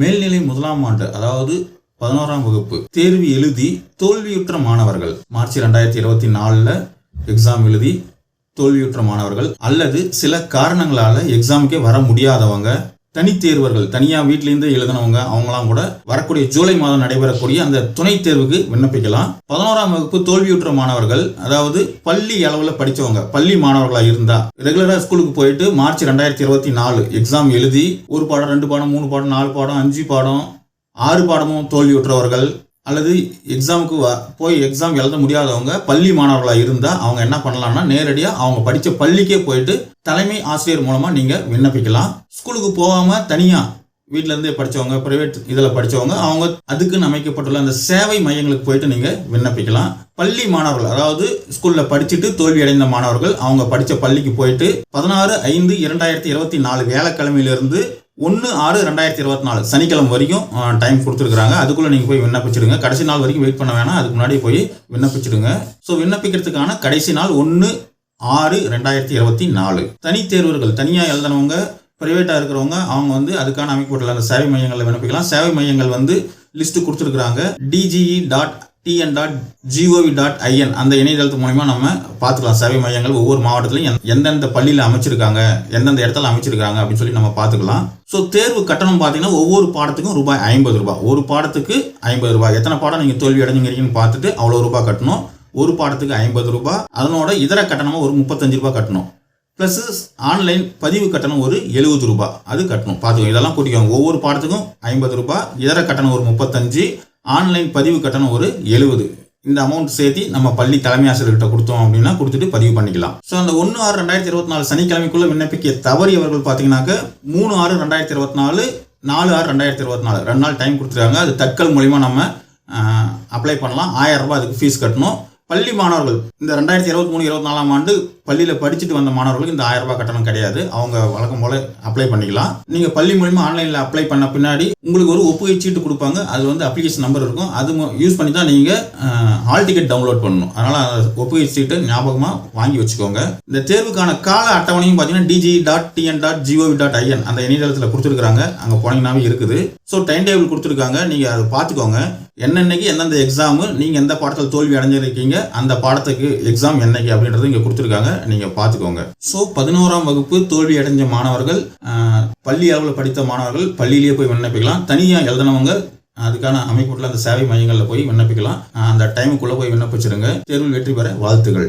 மேல்நிலை முதலாம் ஆண்டு அதாவது பதினோராம் வகுப்பு தேர்வு எழுதி தோல்வியுற்ற மாணவர்கள். மார்ச் ரெண்டாயிரத்தி இருபத்தி நாலில் எக்ஸாம் எழுதி தோல்வியுற்ற மாணவர்கள். அல்லது சில காரணங்களால் எக்ஸாமுக்கே வர முடியாதவங்க தனித்தேர்வர்கள் தனியாக வீட்டிலேருந்து எழுதினவங்க அவங்களாம் கூட வரக்கூடிய ஜூலை மாதம் நடைபெறக்கூடிய அந்த துணைத் தேர்வுக்கு விண்ணப்பிக்கலாம். பதினோராம் வகுப்பு தோல்வியுற்ற மாணவர்கள் அதாவது பள்ளி அளவில் படித்தவங்க பள்ளி மாணவர்களாக இருந்தா ரெகுலராக ஸ்கூலுக்கு போயிட்டு மார்ச் ரெண்டாயிரத்தி இருபத்தி நாலு எக்ஸாம் எழுதி ஒரு பாடம் ரெண்டு பாடம் மூணு பாடம் நாலு பாடம் அஞ்சு பாடம் ஆறு பாடமும் தோல்வியுற்றவர்கள் அல்லது எக்ஸாமுக்கு வ- போய் எக்ஸாம் எழுத முடியாதவங்க பள்ளி மாணவர்களாக இருந்தால் அவங்க என்ன பண்ணலாம்னா நேரடியாக அவங்க படித்த பள்ளிக்கே போயிட்டு தலைமை ஆசிரியர் மூலமாக நீங்கள் விண்ணப்பிக்கலாம். ஸ்கூலுக்கு போகாமல் தனியாக வீட்டிலேருந்தே படித்தவங்க ப்ரைவேட் இதில் படித்தவங்க அவங்க அதுக்குன்னு அமைக்கப்பட்டுள்ள அந்த சேவை மையங்களுக்கு போயிட்டு நீங்கள் விண்ணப்பிக்கலாம். பள்ளி மாணவர்கள் அதாவது ஸ்கூலில் படிச்சுட்டு தோல்வி அடைந்த மாணவர்கள் அவங்க படித்த பள்ளிக்கு போயிட்டு பதினாறு ஐந்து இரண்டாயிரத்தி இருபத்தி நாலு வேலைக்கிழமையிலிருந்து ஒன்று ஆறு ரெண்டாயிரத்தி இருபத்தி நாலு சனிக்கிழமை வரைக்கும் டைம் கொடுத்துருக்குறாங்க. அதுக்குள்ளே நீங்கள் போய் விண்ணப்பிச்சிடுங்க. கடைசி நாள் வரைக்கும் வெயிட் பண்ண வேணாம். அதுக்கு முன்னாடி போய் விண்ணப்பிச்சிடுங்க. ஸோ விண்ணப்பிக்கிறதுக்கான கடைசி நாள் ஒன்று ஆறு ரெண்டாயிரத்தி இருபத்தி நாலு. தனித் தேர்வர்கள் தனியாக எழுதினவங்க ப்ரைவேட்டாக இருக்கிறவங்க அவங்க வந்து அதுக்கான அமைக்கப்பட்டுள்ள அந்த சேவை மையங்களில் விண்ணப்பிக்கலாம். சேவை மையங்கள் வந்து லிஸ்ட்டு கொடுத்துருக்குறாங்க. DGE dot TN dot GOV dot IN அந்த இணையதளத்து மூலிமா நம்ம பார்த்துக்கலாம். சேவை மையங்கள் ஒவ்வொரு மாவட்டத்திலையும் எந்தெந்த பள்ளியில் அமைச்சிருக்காங்க எந்தெந்த இடத்துல அமைச்சிருக்காங்க அப்படின்னு சொல்லி நம்ம பார்த்துக்கலாம். ஸோ தேர்வு கட்டணம் பார்த்தீங்கன்னா ஒவ்வொரு பாடத்துக்கும் ரூபாய் ஐம்பது ரூபாய். ஒரு பாடத்துக்கு ஐம்பது ரூபாய். எத்தனை பாடம் நீங்கள் தோல்வி அடைஞ்சுங்கிறீங்கன்னு பார்த்துட்டு அவ்வளோ ரூபாய் கட்டணும். ஒரு பாடத்துக்கு ஐம்பது ரூபாய். அதனோட இதர கட்டணமாக ஒரு முப்பத்தஞ்சு ரூபாய் கட்டணும். ப்ளஸ் ஆன்லைன் பதிவு கட்டணம் ஒரு எழுபது ரூபாய். அது கட்டணும். பார்த்துக்கோங்க. இதெல்லாம் கூட்டிக்கோங்க. ஒவ்வொரு பாடத்துக்கும் ஐம்பது ரூபாய். இதர கட்டணம் ஒரு முப்பத்தஞ்சு. ஆன்லைன் பதிவு கட்டணம் ஒரு எழுபது. இந்த அமௌண்ட் சேர்த்து நம்ம பள்ளி தலைமை ஆசிரியர்கிட்ட கொடுத்தோம் அப்படின்னா கொடுத்துட்டு பதிவு பண்ணிக்கலாம். ஸோ அந்த ஒன்று ஆறு ரெண்டாயிரத்தி இருபத்தி நாலு சனிக்கிழமைக்குள்ள விண்ணப்பிக்க தவறியவர்கள் பார்த்தீங்கன்னாக்க மூணு ஆறு ரெண்டாயிரத்தி இருபத்தி நாலு நாலு ஆறு ரெண்டாயிரத்தி இருபத்தி நாலு. ரெண்டு நாள் டைம் கொடுத்துருக்காங்க. அது தட்கல் மூலிமா நம்ம அப்ளை பண்ணலாம். ஆயிரம் ரூபாய் அதுக்கு ஃபீஸ் கட்டணும். பள்ளி மாணவர்கள். இந்த ரெண்டாயிரத்தி இருபத்தி மூணு இருபத்தி நாலாம் ஆண்டு பள்ளியில் படிச்சுட்டு வந்த மாணவர்களுக்கு இந்த ஆயிரம் ரூபாய் கட்டணம் கிடையாது. அவங்க வழக்கம் போல அப்ளை பண்ணிக்கலாம். நீங்கள் பள்ளி மூலிமா ஆன்லைனில் அப்ளை பண்ண பின்னாடி உங்களுக்கு ஒரு ஒப்புகை சீட்டு கொடுப்பாங்க. அது வந்து அப்ளிகேஷன் நம்பர் இருக்கும். அது யூஸ் பண்ணி தான் நீங்கள் ஹால் டிக்கெட் டவுன்லோட் பண்ணணும். அதனால் ஒப்புகை சீட்டு ஞாபகமாக வாங்கி வச்சுக்கோங்க. இந்த தேர்வுக்கான கால அட்டவணையும் பார்த்தீங்கன்னா DG dot TN dot GOV dot IN அந்த இணையதளத்தில் கொடுத்துருக்காங்க அங்கே போனீங்கன்னாவே இருக்குது. ஸோ டைம் டேபிள் கொடுத்துருக்காங்க. நீங்கள் அதை பார்த்துக்கோங்க. என்னென்னைக்கு எந்தெந்த எக்ஸாமு நீங்கள் எந்த பாடத்தில் தோல்வி அடைஞ்சிருக்கீங்க அந்த பாடத்துக்கு எக்ஸாம் என்னைக்கு அப்படின்றது இங்கே கொடுத்துருக்காங்க. நீங்கள் பார்த்துக்கோங்க. ஸோ பதினோராம் வகுப்பு தோல்வி அடைஞ்ச மாணவர்கள் பள்ளி அளவில் படித்த மாணவர்கள் பள்ளியிலேயே போய் விண்ணப்பிக்கலாம். தனியாக எழுதினவங்க அதுக்கான அமைப்புள்ள அந்த சேவை மையங்களில் போய் விண்ணப்பிக்கலாம். அந்த டைமுக்குள்ளே போய் விண்ணப்பிச்சிருங்க. தேர்வில் வெற்றி பெற வாழ்த்துகள்